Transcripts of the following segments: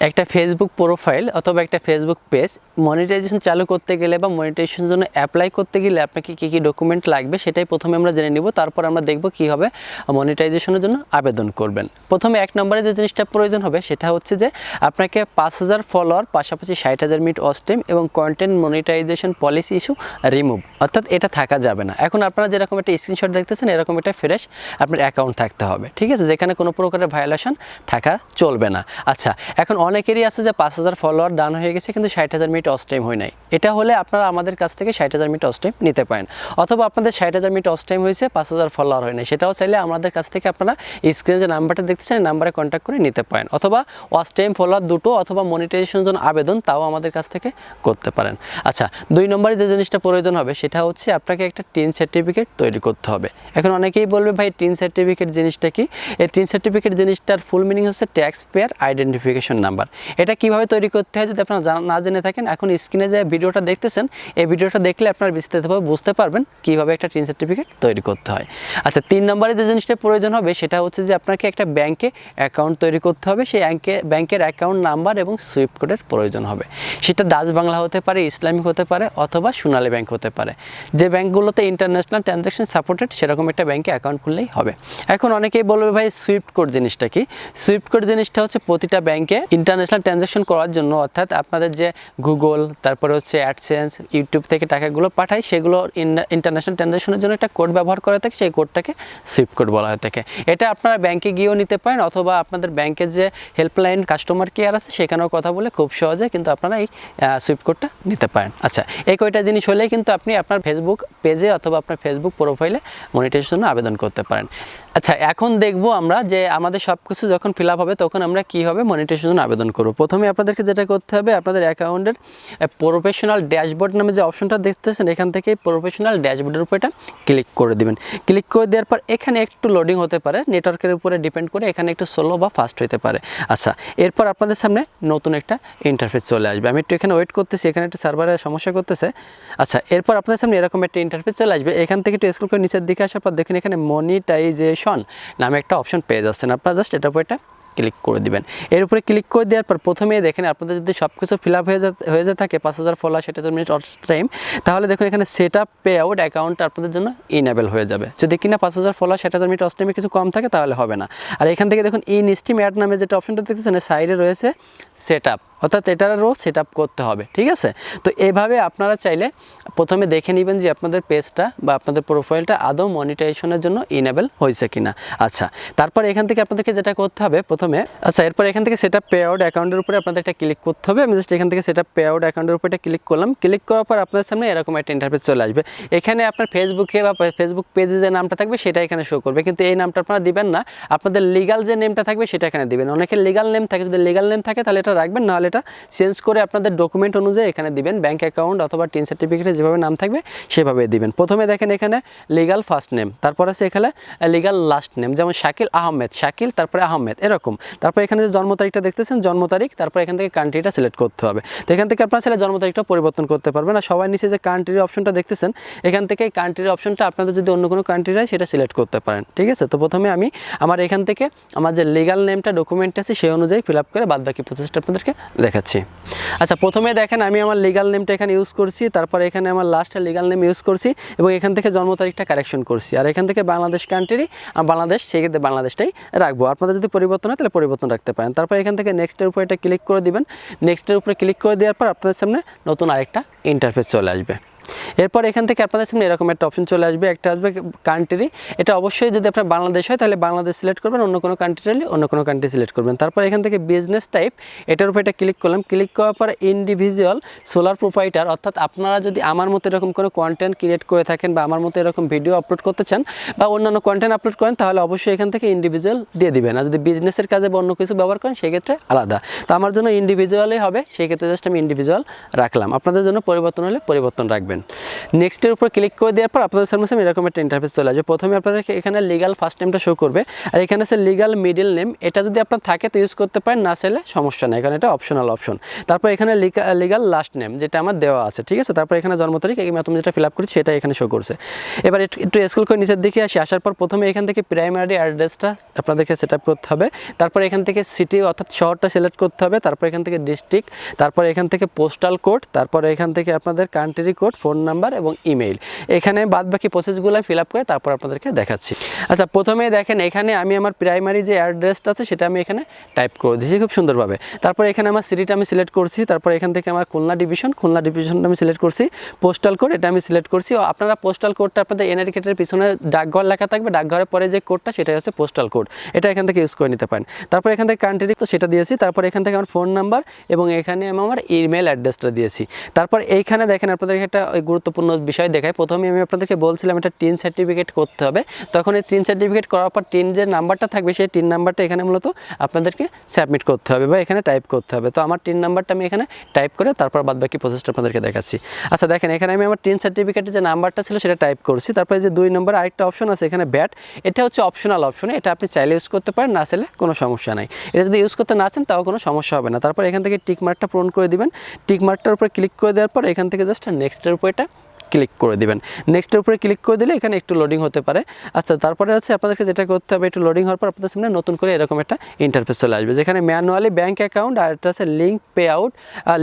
একটা Facebook profile অথবা একটা ফেসবুক পেজ মনিটাইজেশন চালু করতে গেলে বা মনিটাইজেশনের জন্য অ্যাপ্লাই করতে গেলে আপনাকে কী কী ডকুমেন্ট লাগবে সেটাই প্রথমে আমরা জেনে নিব। তারপর আমরা দেখব কীভাবে মনিটাইজেশনের জন্য আবেদন করবেন। প্রথমে এক নম্বরে যে জিনিসটা প্রয়োজন হবে সেটা হচ্ছে যে আপনাকে পাঁচ হাজার ফলোয়ার পাশাপাশি ষাট হাজার মিনিট অস্টেম এবং content monetization policy issue remove অর্থাৎ এটা থাকা যাবে না। এখন আপনারা যেরকম একটা স্ক্রিনশট দেখতেছেন, এরকম একটা ফ্রেশ আপনার অ্যাকাউন্ট থাকতে হবে। ঠিক আছে? যেখানে কোনো প্রকারের ভায়োলেশন থাকা চলবে না। আচ্ছা এখন অনেকেরই আছে যে পাঁচ হাজার ফলোয়ার ডান হয়ে গেছে, কিন্তু ষাট হাজার মিনিট অস টাইম হয় নাই। এটা হলে আপনারা আমাদের কাছ থেকে ষাট হাজার মিনিট অস টাইম নিতে পারেন। অথবা আপনাদের ষাট হাজার মিনিট অস টাইম হয়েছে, পাঁচ হাজার ফলোয়ার হয় নাই। সেটাও চাইলে আমাদের কাছ থেকে আপনারা স্ক্রিনে যে নাম্বারটা দেখতেছেন নাম্বারে কন্ট্যাক্ট করে নিতে পারেন। অথবা ওয়াচ টাইম ফলোয়ার দুটো অথবা মনিটাইজেশন জন্য আবেদন, তাও আমাদের কাছ থেকে করতে পারেন। আচ্ছা দুই নম্বরে যে জিনিসটা প্রয়োজন হবে, সেটা হচ্ছে আপনাকে একটা টিন সার্টিফিকেট তৈরি করতে হবে। এখন অনেকেই বলবে, ভাই টিন সার্টিফিকেট জিনিসটা কি? এই টিন সার্টিফিকেট জিনিসটার ফুল মিনিং হচ্ছে ট্যাক্স পেয়ার আইডেন্টিফিকেশন নাম্বার এটা কীভাবে তৈরি করতে হয় যদি আপনারা না জেনে থাকেন, এখন স্ক্রিনে যে ভিডিওটা দেখতেছেন, এই ভিডিওটা দেখলে আপনারা বিস্তারিতভাবে বুঝতে পারবেন কীভাবে একটা টিন সার্টিফিকেট তৈরি করতে হয়। আচ্ছা তিন নম্বরে যে জিনিসটা প্রয়োজন হবে, সেটা হচ্ছে যে আপনাকে একটা ব্যাংকে অ্যাকাউন্ট তৈরি করতে হবে। সেই ব্যাংকে ব্যাংকের অ্যাকাউন্ট নাম্বার এবং সুইফট কোডের প্রয়োজন হবে। সেটা ডাচ বাংলা হতে পারে ইসলামিক হতে পারে অথবা সোনালী ব্যাংক হতে পারে। যে ব্যাংকগুলোতে ইন্টারন্যাশনাল ট্রানজ্যাকশন সাপোর্টেড সেরকম একটা ব্যাংকে অ্যাকাউন্ট খুললেই হবে। এখন অনেকেই বলবে, ভাই সুইফট কোড জিনিসটা কি? সুইফট কোড জিনিসটা হচ্ছে প্রতিটা ব্যাংকে ইন্টারন্যাশনাল ট্রানজ্যাকশন করার জন্য, অর্থাৎ আপনাদের যে গুগল তারপরে হচ্ছে অ্যাডসেন্স ইউটিউব থেকে টাকাগুলো পাঠায়, সেগুলো ইন্টারন্যাশনাল ট্রানজ্যাকশনের জন্য একটা কোড ব্যবহার করা থাকে, সেই কোডটাকে সুইফট কোড বলা হয়ে থাকে। এটা আপনারা ব্যাংকে গিয়েও নিতে পারেন, অথবা আপনাদের ব্যাংকের যে হেল্পলাইন কাস্টমার কেয়ার আছে, সেখানেও কথা বলে খুব সহজে কিন্তু আপনারা এই সুইফট কোডটা নিতে পারেন। আচ্ছা এই কয়টা জিনিস হলেই কিন্তু আপনি আপনার ফেসবুক পেজে অথবা আপনার ফেসবুক প্রোফাইলে মনিটাইজেশন আবেদন করতে পারেন। আচ্ছা এখন দেখব আমরা যে আমাদের সব কিছু যখন ফিল আপ হবে, তখন আমরা কীভাবে মনিটাইজেশন আবেদন করব। প্রথমে আপনাদেরকে যেটা করতে হবে, আপনাদের অ্যাকাউন্টের প্রফেশনাল ড্যাশবোর্ড নামে যে অপশনটা দেখতেছেন, এখান থেকে প্রফেশনাল ড্যাশবোর্ডের উপর এটা ক্লিক করে দিবেন। ক্লিক করে দেওয়ার পর এখানে একটু লোডিং হতে পারে নেটওয়ার্কের উপরে ডিপেন্ড করে এখানে একটু স্লো বা ফাস্ট হতে পারে। আচ্ছা এরপর আপনাদের সামনে নতুন একটা ইন্টারফেস চলে আসবে। আমি একটু এখানে ওয়েট করতেছি, এখানে একটু সার্ভারের সমস্যা করতেছে। আচ্ছা এরপর আপনাদের সামনে এরকম একটা ইন্টারফেস চলে আসবে। এখান থেকে একটু স্কুল করে নিচের দিকে আসার পর দেখেন এখানে মনিটাইজেশন নামে একটা অপশন পেয়ে যাচ্ছেন। আপনারা জাস্ট এটার উপর এটা ক্লিক করে দিবেন। এর উপরে ক্লিক করে দেওয়ার পর প্রথমেই দেখেন আপনাদের যদি সব কিছু ফিল আপ হয়ে হয়ে যা থাকে, পাঁচ হাজার ফলোয়ার সেটা মিনিট টাইম তাহলে দেখুন এখানে set up pay out account আপনাদের জন্য ইনেবল হয়ে যাবে। যদি কিনা পাঁচ হাজার ফলোয়ার সেটা মিনিট টাইমে কিছু কম থাকে, তাহলে হবে না। আর এখান থেকে দেখুন ইন স্টিম অ্যাড নামে যেটা অপশনটা দেখতেছেন সাইডে রয়েছে সেট আপ অর্থাৎ এটারও সেট করতে হবে, ঠিক আছে? তো এভাবে আপনারা চাইলে প্রথমে দেখে নেবেন যে আপনাদের পেজটা বা আপনাদের প্রোফাইলটা আদৌ মনিটাইজেশনের জন্য ইনেবল হয়েছে কিনা। আচ্ছা তারপর এখান থেকে আপনাদেরকে যেটা করতে হবে প্রথমে আচ্ছা এরপর এখান থেকে সেটা পে আউট অ্যাকাউন্টের উপরে আপনাদের একটা ক্লিক করতে হবে। আমি জাস্ট এখান থেকে সেটা পে আউট অ্যাকাউন্টের উপরে ক্লিক করলাম। ক্লিক করার পর আপনাদের সামনে এরকম একটা ইন্টারফেস চলে আসবে। এখানে আপনার ফেসবুকে বা ফেসবুক পেজে যে নামটা থাকবে, সেটা এখানে শো করবে। কিন্তু এই নামটা আপনারা দিবেন না। আপনাদের লিগাল যে নেমটা থাকবে, সেটা এখানে দিবেন। অনেকের লিগাল নেম থাকে। যদি লিগাল নেম থাকে, তাহলে এটা রাখবেন, নাহলে এটা চেঞ্জ করে আপনাদের ডকুমেন্ট অনুযায়ী এখানে দিবেন ব্যাঙ্ক অ্যাকাউন্ট অথবা টিন সার্টিফিকেটে যেভাবে নাম থাকবে সেভাবে দিবেন। প্রথমে দেখেন এখানে লিগাল ফার্স্ট নেম তারপর আছে এখানে লিগাল লাস্ট নেম যেমন শাকিল আহমেদ, শাকিল, তারপরে আহমেদ, এরকম। তারপর এখানে যে জন্ম তারিখটা দেখতেছেন, জন্ম তারিখ, তারপর এখান থেকে কান্ট্রিটা সিলেক্ট করতে হবে। তো এখান থেকে আপনার ছেলে জন্ম তারিখটা পরিবর্তন করতে পারবেন। আর সবাই নিচে যে কান্ট্রির অপশনটা দেখতেছেন, এখান থেকে কান্ট্রির অপশনটা আপনাদের যদি অন্য কোনো কান্ট্রি হয়, সেটা সিলেক্ট করতে পারেন। ঠিক আছে? তো প্রথমে আমি আমার এখান থেকে আমার যে লিগাল নেমটা ডকুমেন্ট আছে, সেই অনুযায়ী ফিল আপ করে বাদ বাকি প্রসেসটা আপনাদেরকে দেখাচ্ছি। আচ্ছা প্রথমে দেখেন আমি আমার লিগাল নেমটা এখানে ইউজ করছি, তারপর এখানে আমার লাস্টে লিগাল নেম ইউজ করছি এবং এখান থেকে জন্ম তারিখটা কারেকশন করছি। আর এখান থেকে বাংলাদেশ কান্ট্রি আর বাংলাদেশ সেক্ষেত্রে বাংলাদেশটাই রাখব। আপনাদের যদি পরিবর্তন হয়, তাহলে পরিবর্তন রাখতে পারেন। তারপর এখান থেকে নেক্সটের উপরে এটা ক্লিক করে দিবেন। নেক্সটের উপরে ক্লিক করে দেওয়ার পর আপনাদের সামনে নতুন আরেকটা ইন্টারফেস চলে আসবে। এরপর এখান থেকে আপনাদের সামনে এরকম একটা অপশন চলে আসবে, একটা আসবে কান্ট্রি এটা অবশ্যই যদি আপনার বাংলাদেশ হয়, তাহলে বাংলাদেশ সিলেক্ট করবেন, অন্য কোনো কান্ট্রি হলে অন্য কোনো কান্ট্রি সিলেক্ট করবেন। তারপর এখান থেকে বিজনেস টাইপ এটার উপর এটা ক্লিক করলাম। ক্লিক করার পর ইন্ডিভিজুয়াল সোলার প্রোপাইটার অর্থাৎ আপনারা যদি আমার মতো এরকম কোনো কন্টেন্ট ক্রিয়েট করে থাকেন বা আমার মতো এরকম ভিডিও আপলোড করতে চান বা অন্যান্য কন্টেন্ট আপলোড করেন, তাহলে অবশ্যই এখান থেকে ইন্ডিভিজুয়াল দিয়ে দিবেন। আর যদি বিজনেসের কাজে বা অন্য কিছু ব্যবহার করেন, সেক্ষেত্রে আলাদা। তো আমার জন্য ইন্ডিভিজুয়ালই হবে, সেক্ষেত্রে জাস্ট আমি ইন্ডিভিজুয়াল রাখলাম। আপনাদের জন্য পরিবর্তন হলে পরিবর্তন রাখবেন। দিবেন নেক্সটের উপর ক্লিক করে দেওয়ার পর আপনাদের সামনে সামনে এরকম একটা ইন্টারফেস চলে আসবে। প্রথমে আপনাদেরকে এখানে লিগাল ফার্স্ট নেমটা শো করবে। আর এখানে আছে লিগাল মিডিল নেম এটা যদি আপনার থাকে তো ইউজ করতে পারেন, না চাইলে সমস্যা নেই, কারণ এটা অপশনাল অপশন তারপর এখানে লিগাল লাস্ট নেম যেটা আমার দেওয়া আছে, ঠিক আছে? তারপর এখানে জন্ম তারিখ তুমি যেটা ফিল আপ করেছি সেটা এখানে শো করছে। এবার একটু স্কুল করে নিচের দিকে আসি। আসার পর প্রথমে এখান থেকে প্রাইমারি অ্যাড্রেসটা আপনাদেরকে সেট আপ করতে হবে। তারপর এখান থেকে সিটি অর্থাৎ শহরটা সিলেক্ট করতে হবে। তারপর এখান থেকে ডিস্ট্রিক্ট তারপর এখান থেকে পোস্টাল কোড তারপর এখান থেকে আপনাদের কান্ট্রি কোড ফোন নাম্বার এবং ইমেইল। এখানে বাদ বাকি প্রসেসগুলো ফিল আপ করে তারপর আপনাদেরকে দেখাচ্ছি। আচ্ছা প্রথমে দেখেন, এখানে আমি আমার প্রাইমারি যে অ্যাড্রেসটা আছে, সেটা আমি এখানে টাইপ করে দিয়েছি খুব সুন্দরভাবে। তারপর এখানে আমার সিটিটা আমি সিলেক্ট করছি, তারপর এখান থেকে আমার খুলনা ডিভিশন খুলনা ডিভিশনটা আমি সিলেক্ট করছি পোস্টাল কোড এটা আমি সিলেক্ট করছি। আপনারা পোস্টাল কোডটা আপনাদের এনআইডি কার্ডের পিছনে ডাকঘর লেখা থাকবে, ডাকঘরের পরে যে কোডটা সেটাই হচ্ছে পোস্টাল কোড এটা এখান থেকে ইউজ করে নিতে পারেন। তারপর এখান থেকে কান্ট্রি তো সেটা দিয়েছি, তারপর এখান থেকে আমার ফোন নাম্বার এবং এখানে আমি আমার ইমেল অ্যাড্রেসটা দিয়েছি। তারপর এইখানে দেখেন আপনাদের একটা ওই গুরুত্বপূর্ণ বিষয় দেখায়। প্রথমে আমি আপনাদেরকে বলছিলাম, এটা টিন সার্টিফিকেট করতে হবে। তখন এই টিন সার্টিফিকেট করার পর টিন যে নাম্বারটা থাকবে, সেই টিন নাম্বারটা এখানে মূলত আপনাদেরকে সাবমিট করতে হবে বা এখানে টাইপ করতে হবে। তো আমার টিন নাম্বারটা আমি এখানে টাইপ করে তারপর বাদ বাকি প্রসেসটা আপনাদেরকে দেখাচ্ছি। আচ্ছা দেখেন, এখানে আমি আমার টিন সার্টিফিকেটের যে নাম্বারটা ছিল, সেটা টাইপ করছি। তারপরে যে দুই নম্বর আরেকটা অপশন আছে, এখানে ব্যাট এটা হচ্ছে অপশনাল অপশন এটা আপনি চাইলে ইউজ করতে পারেন, না চাইলে কোনো সমস্যা নাই। এটা যদি ইউজ করতে না চান, তাও কোনো সমস্যা হবে না। তারপর এখান থেকে টিক মার্কটা পূরণ করে দিবেন। টিক মার্কটার উপরে ক্লিক করে দেওয়ার পর এখান থেকে জাস্ট নেক্সটের উপর এটা ক্লিক করে দিবেন। নেক্সটের উপরে ক্লিক করে দিলে এখানে একটু লোডিং হতে পারে। আচ্ছা তারপরে হচ্ছে আপনাদেরকে যেটা করতে হবে, একটু লোডিং হওয়ার পর আপনাদের সামনে নতুন করে এরকম একটা ইন্টারফেস চলে আসবে, যেখানে ম্যানুয়ালি ব্যাঙ্ক অ্যাকাউন্ট আর একটা আছে link payout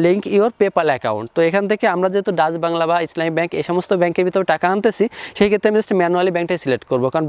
link your PayPal account তো এখান থেকে আমরা যেহেতু ডাচ বাংলা বা ইসলামী ব্যাংক এই সমস্ত ব্যাংকের ভিতরে টাকা আনতেছি, সেই ক্ষেত্রে আমি জাস্ট ম্যানুয়ালি ব্যাংকটাই সিলেক্ট করব। কারণ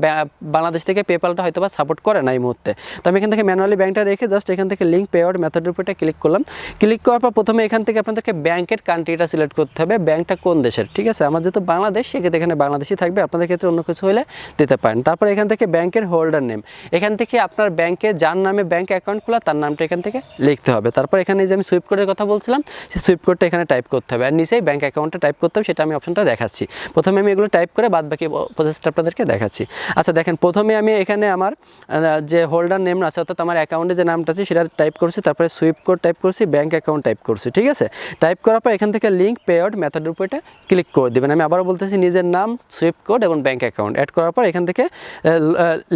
বাংলাদেশ থেকে পেপালটা হয়তো বা সাপোর্ট করে না এই মুহূর্তে। তো আমি এখান থেকে ম্যানুয়ালি ব্যাংকটা রেখে জাস্ট এখান থেকে লিঙ্ক পে আউট মেথডের উপরটা ক্লিক করলাম। ক্লিক করার পর প্রথমে এখান থেকে আপনাদেরকে ব্যাংকের কান্ট্রিটা সিলেক্ট করতে হবে। ব্যাংকটা কোন দেশের? ঠিক আছে? আমার যেহেতু বাংলাদেশ, সেক্ষেত্রে এখানে বাংলাদেশই থাকবে, আপনাদের ক্ষেত্রে অন্য কিছু হলে দিতে পারেন। তারপর এখান থেকে ব্যাংকের হোল্ডার নেম এখান থেকে আপনার ব্যাংকে যার নামে ব্যাংক অ্যাকাউন্ট খোলা, তার নামটা এখান থেকে লিখতে হবে। তারপর এখানে যে আমি সুইপ কোডের কথা বলছিলাম, সেই সুইপ কোডটা এখানে টাইপ করতে হবে। আর নিচেই ব্যাংক অ্যাকাউন্টটা টাইপ করতে হবে, সেটা আমি অপশনটা দেখাচ্ছি। প্রথমে আমি এগুলো টাইপ করে বাদ বাকি প্রসেসটা আপনাদেরকে দেখাচ্ছি। আচ্ছা দেখেন, প্রথমে আমি এখানে আমার যে হোল্ডার নেম আছে, অর্থাৎ আমার অ্যাকাউন্টে যে নামটা আছে, সেটা টাইপ করছি। তারপরে সুইপ কোড টাইপ করছি ব্যাংক অ্যাকাউন্ট টাইপ করছি, ঠিক আছে? টাইপ করার পর এখান থেকে লিঙ্ক পে আউট মেথডের উপর ক্লিক করে দেবেন। আমি আবারও বলতেছি, নিজের নাম সুইপ কোড এবং ব্যাঙ্ক অ্যাকাউন্ট অ্যাড করার পর এখান থেকে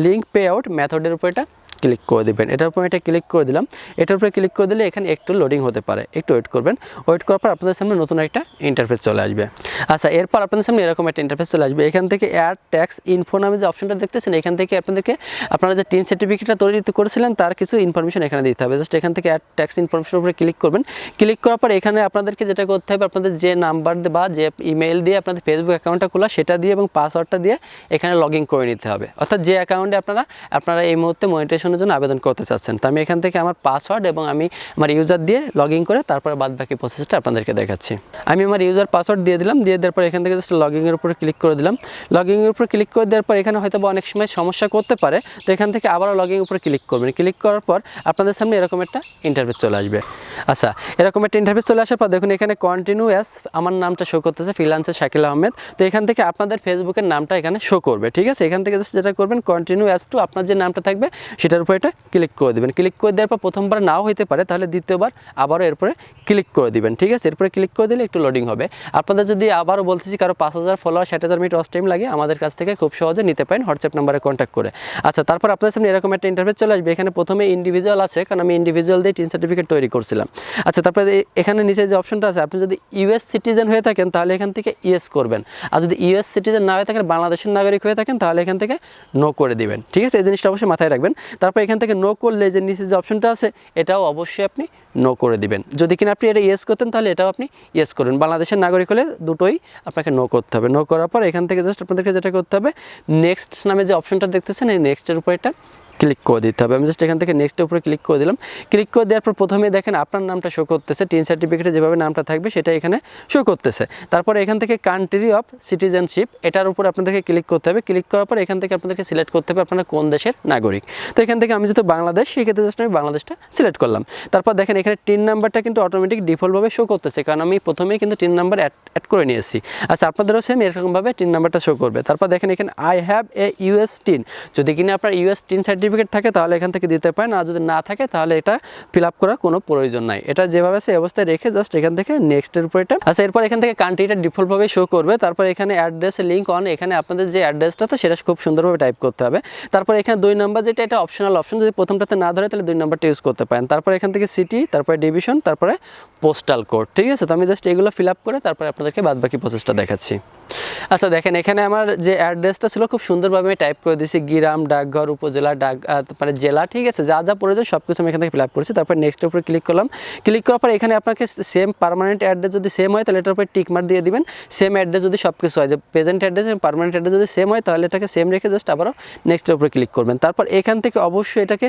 লিঙ্ক পে আউট মেথডের উপর এটা ক্লিক করে দেবেন। এটার উপর এটা ক্লিক করে দিলাম। এটার উপরে ক্লিক করে দিলে এখানে একটু লোডিং হতে পারে। একটু ওয়েট করবেন। ওয়েট করার পর আপনাদের সামনে নতুন একটা ইন্টারফেস চলে আসবে। আচ্ছা এরপর আপনাদের সামনে এরকম একটা ইন্টারফেস চলে আসবে। এখান থেকে অ্যাড ট্যাক্স ইনফো নামে যে অপশনটা দেখতেছেন, এখান থেকে আপনাদেরকে আপনারা যে টিন সার্টিফিকেটটা তৈরি করেছিলেন, তার কিছু ইনফরমেশন এখানে দিতে হবে। জাস্ট এখান থেকে অ্যাড ট্যাক্স ইনফরমেশনের উপরে ক্লিক করবেন। ক্লিক করার পর এখানে আপনাদেরকে যেটা করতে হবে, আপনাদের যে নাম্বার বা যে ইমেল দিয়ে আপনাদের ফেসবুক অ্যাকাউন্টটা খোলা, সেটা দিয়ে এবং পাসওয়ার্ডটা দিয়ে এখানে লগ ইন করে নিতে হবে। অর্থাৎ যে অ্যাকাউন্টে আপনারা আপনারা এই মুহূর্তে মনিটেশনের জন্য আবেদন করতে চাচ্ছেন। তো আমি এখান থেকে আমার পাসওয়ার্ড এবং আমি আমার ইউজার দিয়ে লগ করে তারপরে বাদ বাকি প্রসেসটা আপনাদেরকে দেখাচ্ছি। আমি আমার ইউজার পাসওয়ার্ড দিয়ে দিলাম, দিয়ে দেওয়ার পর এখান থেকে জাস্ট লগ ইনের উপরে ক্লিক করে দিলাম। লগ ইনের উপরে ক্লিক করে দেওয়ার পর এখানে হয়তো অনেক সময় সমস্যা করতে পারে, তো এখান থেকে আবারও লগ ইন উপরে ক্লিক করবেন। ক্লিক করার পর আপনাদের সামনে এরকম একটা ইন্টারভিউ চলে আসবে। আচ্ছা এরকম একটা ইন্টারভিউ চলে আসার পর দেখুন এখানে কন্টিনিউ অ্যাস আমার নামটা শো করতেছে ফ্রিলান্সার শাকিল আহমেদ। তো এখান থেকে আপনাদের ফেসবুকের নামটা এখানে শো করবে, ঠিক আছে? এখান থেকে just যেটা করবেন কন্টিনিউ অ্যাস টু আপনার যে নামটা থাকবে সেটার উপর এটা ক্লিক করে দেবেন। ক্লিক করে দেওয়ার পর প্রথমবার নাও হইতে পারে, তাহলে দ্বিতীয়বার আবারও এরপরে ক্লিক করে দিবেন, ঠিক আছে? এরপরে ক্লিক করে দিলে একটু লোডিং হবে। আপনাদের যদি আবারও বলতেছি কারও পাঁচ হাজার ফলোয়ার ষাট হাজার মিনিট অস টাইম লাগে, আমাদের কাছ থেকে খুব সহজে নিতে পারেন হোয়াটসঅ্যাপ নাম্বারে কন্ট্যাক্ট করে। আচ্ছা তারপর আপনাদের সামনে এরকম একটা ইন্টারভিউ চলে আসবে। এখানে প্রথমে ইন্ডিভিজুয়াল আছে, কারণ আমি ইন্ডিভিজুয়াল দিয়ে টিন সার্টিফিকেট তৈরি করছিলাম। আচ্ছা তারপরে এখানে নিচে যে অপশনটা আছে, আপনি যদি ইউএস সিটিজেন হয়ে থাকেন, তাহলে এখান থেকে ইয়েস করবেন। আর যদি ইউএস সিটিজেন না হয়ে থাকেন, বাংলাদেশের নাগরিক হয়ে থাকেন, তাহলে এখান থেকে নো করে দিবেন, ঠিক আছে? এই জিনিসটা অবশ্যই মাথায় রাখবেন। তারপর এখান থেকে নো করলে যে নিচে যে অপশনটা আছে, এটাও অবশ্যই আপনি নো করে দিবেন। যদি কিনা আপনি এটা ইয়েস করতেন, তাহলে এটাও আপনি ইয়েস করবেন বাংলাদেশের নাগরিক হলে দুটোই আপনাকে নো করতে হবে। নো করার পর এখান থেকে জাস্ট আপনাদেরকে যেটা করতে হবে নেক্সট নামে যে অপশনটা দেখতেছেন, এই নেক্সটের উপর এটা ক্লিক করে দিতে হবে। আমি জাস্ট এখান থেকে নেক্সটের উপরে ক্লিক করে দিলাম। ক্লিক করে দেওয়ার পর প্রথমে দেখেন আপনার নামটা শো করতেছে। টিন সার্টিফিকেটে যেভাবে নামটা থাকবে সেটা এখানে শো করতেছে। তারপরে এখান থেকে কান্ট্রি অফ সিটিজেনশিপ এটার উপর আপনাদেরকে ক্লিক করতে হবে। ক্লিক করার পর এখান থেকে আপনাদেরকে সিলেক্ট করতে হবে আপনারা কোন দেশের নাগরিক। তো এখান থেকে আমি যেহেতু বাংলাদেশ, সেক্ষেত্রে জাস্ট আমি বাংলাদেশটা সিলেক্ট করলাম। তারপর দেখেন এখানে টিন নাম্বারটা কিন্তু অটোমেটিক ডিফল্টভাবে শো করতেছে। কারণ আমি প্রথমেই কিন্তু টিন নাম্বার অ্যাড করে নিয়েছি। আচ্ছা আপনাদেরও সেম এরকমভাবে টিন নাম্বারটা শো করবে। তারপর দেখেন এখানে I have a US TIN যদি কিনা আপনার ইউএস টিন সার্টিফিকেট সার্টিফিকেট থাকে, তাহলে এখান থেকে দিতে পারেন। আর যদি না থাকে, তাহলে এটা ফিল আপ করার কোনো প্রয়োজন নাই। এটা যেভাবে এই অবস্থায় রেখে জাস্ট এখান থেকে নেক্সটের উপর এটা। আচ্ছা এরপর এখান থেকে কান্ট্রিটা ডিফল্টভাবে শো করবে। তারপর এখানে অ্যাড্রেস লিঙ্ক অন এখানে আপনাদের যে অ্যাড্রেসটা তো সেটা খুব সুন্দরভাবে টাইপ করতে হবে। তারপর এখানে দুই নাম্বার যেটা, এটা অপশনাল অপশন যদি প্রথমটাতে না ধরে, তাহলে দুই নাম্বারটা ইউজ করতে পারেন। তারপর এখান থেকে সিটি তারপরে ডিভিশন তারপরে পোস্টাল কোড ঠিক আছে? তো আমি জাস্ট এগুলো ফিল আপ করে তারপরে আপনাদেরকে বাদবাকি প্রসেসটা দেখাচ্ছি। আচ্ছা দেখেন, এখানে আমার যে অ্যাড্রেসটা ছিল, খুব সুন্দরভাবে আমি টাইপ করে দিয়েছি, গ্রাম, ডাকঘর, উপজেলা, ডাক তারপরে জেলা, ঠিক আছে? যা যা প্রয়োজন সব কিছু আমি এখান থেকে ফিল আপ করেছি। তারপর নেক্সটের উপরে ক্লিক করলাম। ক্লিক করার পর এখানে আপনাকে সেম পার্মানেন্ট অ্যাড্রেস যদি সেম হয়, তাহলে এটার উপরে টিক মার্ক দিয়ে দিবেন। সেম অ্যাড্রেস যদি সব কিছু হয়, যে প্রেজেন্ট অ্যাড্রেস এবং পার্মানেন্ট অ্যাড্রেস যদি সেম হয়, তাহলে এটাকে সেম রেখে জাস্ট আবারও নেক্সটের উপরে ক্লিক করবেন। তারপর এখান থেকে অবশ্যই এটাকে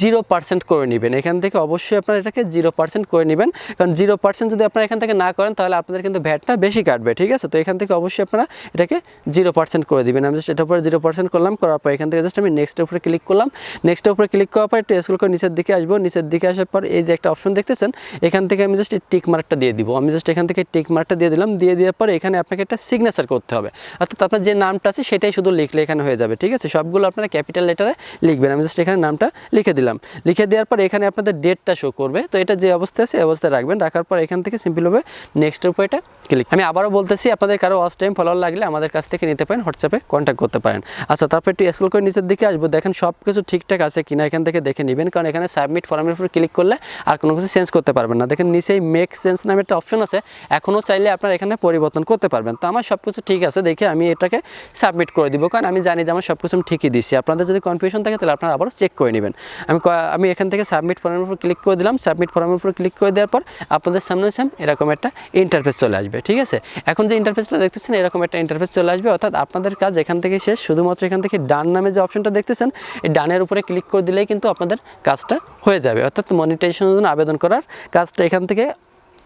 জিরো পার্সেন্ট করে নেবেন। এখান থেকে অবশ্যই আপনারা এটাকে জিরো পার্সেন্ট করে নেবেন। কারণ জিরো পার্সেন্ট যদি আপনারা এখান থেকে না করেন, তাহলে আপনাদের কিন্তু ভ্যাটটা বেশি কাটবে, ঠিক আছে? তো এখান থেকে অবশ্যই আপনারা এটাকে জিরো পার্সেন্ট করে দেবেন। আমি জাস্ট এটার উপরে জিরো পার্সেন্ট করলাম, করার পর এখান থেকে জাস্ট আমি নেক্সটের উপরে ক্লিক করলাম। নেক্সটের উপরে ক্লিক করার পর একটু স্কুল করে নিচের দিকে আসব। নিচের দিকে আসার পর এই যে একটা অপশন দেখতেছেন, এখান থেকে আমি জাস্ট টিক মার্কটা দিয়ে দিব। আমি জাস্ট এখান থেকে টিক মার্কটা দিয়ে দিলাম। দিয়ে দেওয়ার পর এখানে আপনাকে একটা সিগনেচার করতে হবে। অর্থাৎ আপনার যে নামটা আছে সেটাই শুধু লিখলে এখানে হয়ে যাবে, ঠিক আছে? সবগুলো আপনারা ক্যাপিটাল লেটারে লিখবেন। আমি জাস্ট এখানে নামটা লিখে দিলাম। লিখে দেওয়ার পর এখানে আপনাদের ডেটটা শো করবে। তো এটা যে অবস্থায় আছে অবস্থায় রাখবেন। রাখার পর এখান থেকে সিম্পলভাবে নেক্সটের উপর এটা ক্লিক আমি আবারও বলতেছি, আপনাদের কারও ওয়াচ টাইম ফলোয়ার লাগলে আমাদের কাছ থেকে নিতে পারেন হোয়াটসঅ্যাপে কন্ট্যাক্ট করতে পারেন। আচ্ছা তারপর একটু স্ক্রল করে নিচের দিকে আসব। দেখেন সব কিছু ঠিকঠাক আছে কিনা এখান থেকে দেখে নেবেন, কারণ এখানে সাবমিট ফর্মের উপর ক্লিক করলে আর কোনো কিছু চেঞ্জ করতে পারবেন না। দেখেন নিচেই মেক সেন্স নামে একটা অপশন আছে। এখনও চাইলে আপনার এখানে পরিবর্তন করতে পারবেন। তো আমার সব কিছু ঠিক আছে, দেখে আমি এটাকে সাবমিট করে দিব, কারণ আমি জানি যে আমার সব কিছু ঠিকই দিচ্ছি। আপনাদের যদি কনফিউশন থাকে তাহলে আপনারা আবারও চেক করে নেবেন। আমি আমি এখান থেকে সাবমিট ফর্মের উপর ক্লিক করে দিলাম। সাবমিট ফর্মের উপর ক্লিক করে দেওয়ার পর আপনাদের সামনে সেম এরকম একটা ইন্টারফেস চলে আসবে, ঠিক আছে? এখন যে ইন্টারফেসটা দেখতেছেন এরকম একটা ইন্টারফেস চলে আসবে, অর্থাৎ আপনাদের কাজ এখান থেকে শেষ। শুধুমাত্র এখান থেকে ডান নামে যে অপশনটা দেখতেছেন, এই ডানের উপরে ক্লিক করে দিলেই কিন্তু আপনাদের কাজটা হয়ে যাবে। অর্থাৎ মনিটাইজেশনের জন্য আবেদন করার কাজটা এখান থেকে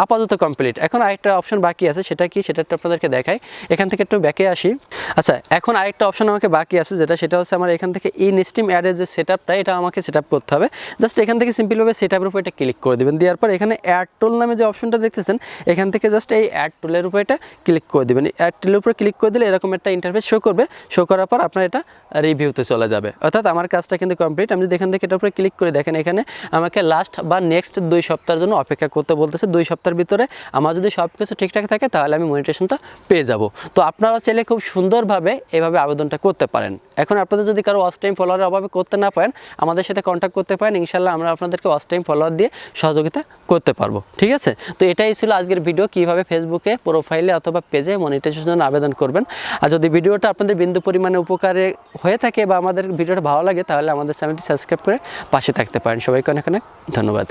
আপাতত কমপ্লিট এখন আরেকটা অপশন বাকি আছে, সেটা কি? সেটা একটু আপনাদেরকে দেখাই। এখান থেকে একটু ব্যাকে আসি। আচ্ছা এখন আরেকটা অপশন আমাকে বাকি আছে, যেটা সেটা হচ্ছে আমার এখান থেকে ইন স্টিম অ্যাডের যে সেট আপটা এটা আমাকে সেট আপ করতে হবে। জাস্ট এখান থেকে সিম্পলভাবে সেট আপের উপর এটা ক্লিক করে দেবেন। দেওয়ার পর এখানে অ্যাড টোল নামে যে অপশনটা দেখতেছেন, এখান থেকে জাস্ট এই অ্যাড টোলের উপর এটা ক্লিক করে দেবেন। অ্যাড টোলের উপর ক্লিক করে দিলে এরকম একটা ইন্টারফেস শো করবে। শো করার পর আপনার এটা রিভিউতে চলে যাবে। অর্থাৎ আমার কাজটা কিন্তু কমপ্লিট আমি যদি এখান থেকে এটার উপরে ক্লিক করে দেখেন, এখানে আমাকে লাস্ট বা নেক্সট দুই সপ্তাহের জন্য অপেক্ষা করতে বলতেছে। দুই সপ্তাহের ভিতরে আমার যদি সব কিছু ঠিকঠাক থাকে, তাহলে আমি মনিটেশনটা পেয়ে যাব। তো আপনারা চাইলে খুব সুন্দরভাবে এভাবে আবেদনটা করতে পারেন। এখন আপনাদের যদি কারও ওয়াচ টাইম ফলোয়ারের অভাবে করতে না পারেন, আমাদের সাথে কন্ট্যাক্ট করতে পারেন। ইনশাল্লাহ আমরা আপনাদেরকে ওয়াচ টাইম ফলোয়ার দিয়ে সহযোগিতা করতে পারব। ঠিক আছে? তো এটাই ছিল আজকের ভিডিও কীভাবে ফেসবুকে প্রোফাইলে অথবা পেজে মনিটাইজেশনের জন্য আবেদন করবেন? আর যদি ভিডিওটা আপনাদের বিন্দু পরিমাণে উপকারে হয়ে থাকে বা আমাদের ভিডিওটা ভালো লাগে, তাহলে আমাদের চ্যানেলটি সাবস্ক্রাইব করে পাশে থাকতে পারেন। সবাইকে অনেক অনেক ধন্যবাদ।